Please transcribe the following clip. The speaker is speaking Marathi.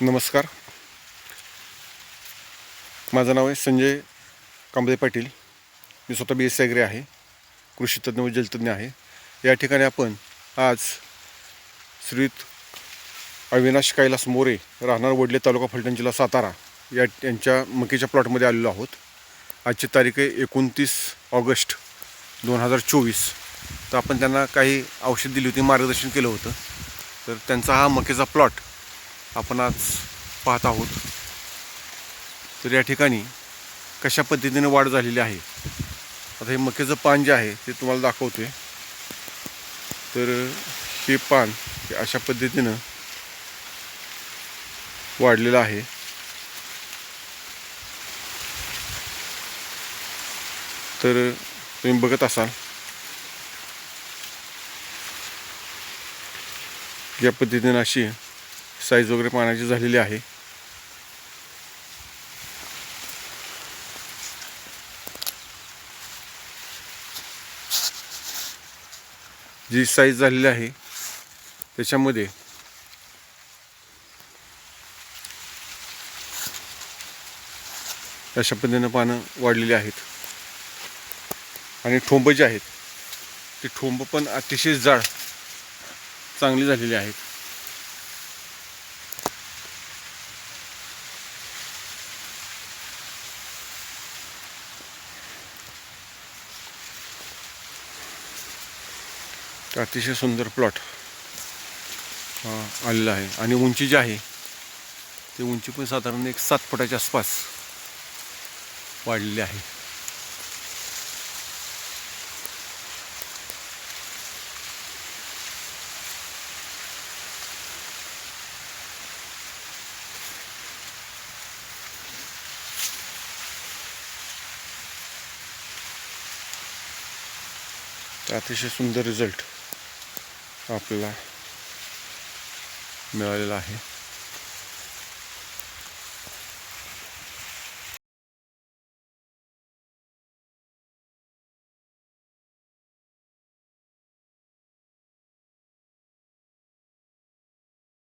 नमस्कार. माझं नाव आहे संजय कांबळे पाटील. मी स्वतः बी एस ॲग्रे आहे. कृषीतज्ञ व जलतज्ञ आहे. या ठिकाणी आपण आज श्रीयुत अविनाश कैलास मोरे राहणार वडले तालुका फलटण जिल्हा सातारा या यांच्या मकीच्या प्लॉटमध्ये आलेलो आहोत. आजची तारीख आहे एकोणतीस ऑगस्ट दोन हजार चोवीस. तर आपण त्यांना काही औषध दिली होती मार्गदर्शन केलं होतं. तर त्यांचा हा मकेचा प्लॉट आपण आज पाहत आहोत. तर या ठिकाणी कशा पद्धतीने वाढ झालेली आहे? आता हे मक्याचं पान जे आहे ते तुम्हाला दाखवतोय. तर हे पान हे अशा पद्धतीनं वाढलेलं आहे. तर तुम्ही बघत असाल. या पद्धतीनं अशी साईज वगैरे पाण्याची झालेली आहे. जी साईज झालेली आहे त्याच्यामध्ये अशा पद्धतीनं पानं वाढलेली आहेत. आणि ठोंब जे आहेत ते ठोंब पण अतिशय जाड चांगली झालेली आहेत. अतिशय सुंदर प्लॉट आलेला आहे. आणि उंची जी आहे ती उंची पण साधारण एक सात फुटाच्या आसपास वाढलेली आहे. अतिशय सुंदर रिझल्ट. आपल्याला मिळालेला आहे.